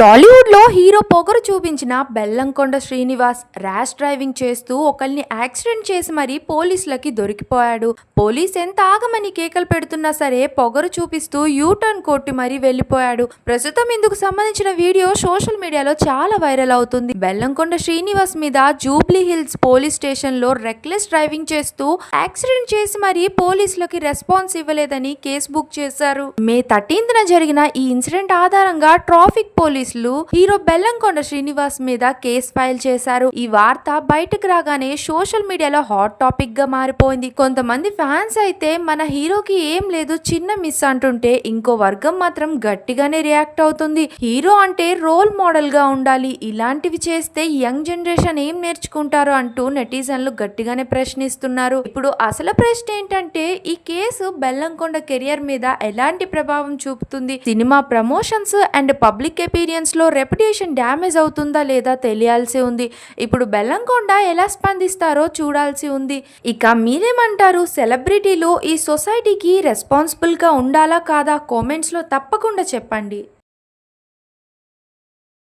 టాలీవుడ్లో హీరో పొగరు చూపించిన బెల్లంకొండ శ్రీనివాస్ ర్యాష్ డ్రైవింగ్ చేస్తూ ఒకరిని యాక్సిడెంట్ చేసి మరీ పోలీసులకి దొరికిపోయాడు. పోలీస్ ఎంత ఆగమని కేకలు పెడుతున్నా సరే పొగరు చూపిస్తూ యూ టర్న్ కొట్టి మరీ వెళ్ళిపోయాడు. ప్రస్తుతం ఇందుకు సంబంధించిన వీడియో సోషల్ మీడియాలో చాలా వైరల్ అవుతుంది. బెల్లంకొండ శ్రీనివాస్ మీద జూబ్లీ హిల్స్ పోలీస్ స్టేషన్లో రెక్లెస్ డ్రైవింగ్ చేస్తూ యాక్సిడెంట్ చేసి మరీ పోలీసులకి రెస్పాన్స్ ఇవ్వలేదని కేసు బుక్ చేశారు. మే థర్టీన్త్ జరిగిన ఈ ఇన్సిడెంట్ ఆధారంగా ట్రాఫిక్ పోలీస్ పోలీసులు హీరో బెల్లంకొండ శ్రీనివాస్ మీద కేసు ఫైల్ చేశారు. ఈ వార్త బయటకు రాగానే సోషల్ మీడియాలో హాట్ టాపిక్గా మారిపోయింది. కొంతమంది ఫ్యాన్స్ అయితే మన హీరోకి ఏం లేదు చిన్న మిస్ అంటుంటే ఇంకో వర్గం మాత్రం గట్టిగానే రియాక్ట్ అవుతుంది. హీరో అంటే రోల్ మోడల్గా ఉండాలి. ఇలాంటివి చేస్తే యంగ్ జనరేషన్ ఏం నేర్చుకుంటారు అంటూ నెటిజన్లు గట్టిగానే ప్రశ్నిస్తున్నారు. ఇప్పుడు అసలు ప్రశ్న ఏంటంటే ఈ కేసు బెల్లంకొండ కెరియర్ మీద ఎలాంటి ప్రభావం చూపుతుంది? Cinema promotions and public appearance ఆడియన్స్లో reputation damage అవుతుందా లేదా తెలియాల్సి ఉంది. ఇప్పుడు బెల్లంకొండ ఎలా స్పందిస్తారో చూడాల్సి ఉంది. ఇక మీరేమంటారు? సెలబ్రిటీలు ఈ సొసైటీకి రెస్పాన్సిబుల్గా ఉండాలా కాదా? కామెంట్స్లో తప్పకుండా చెప్పండి.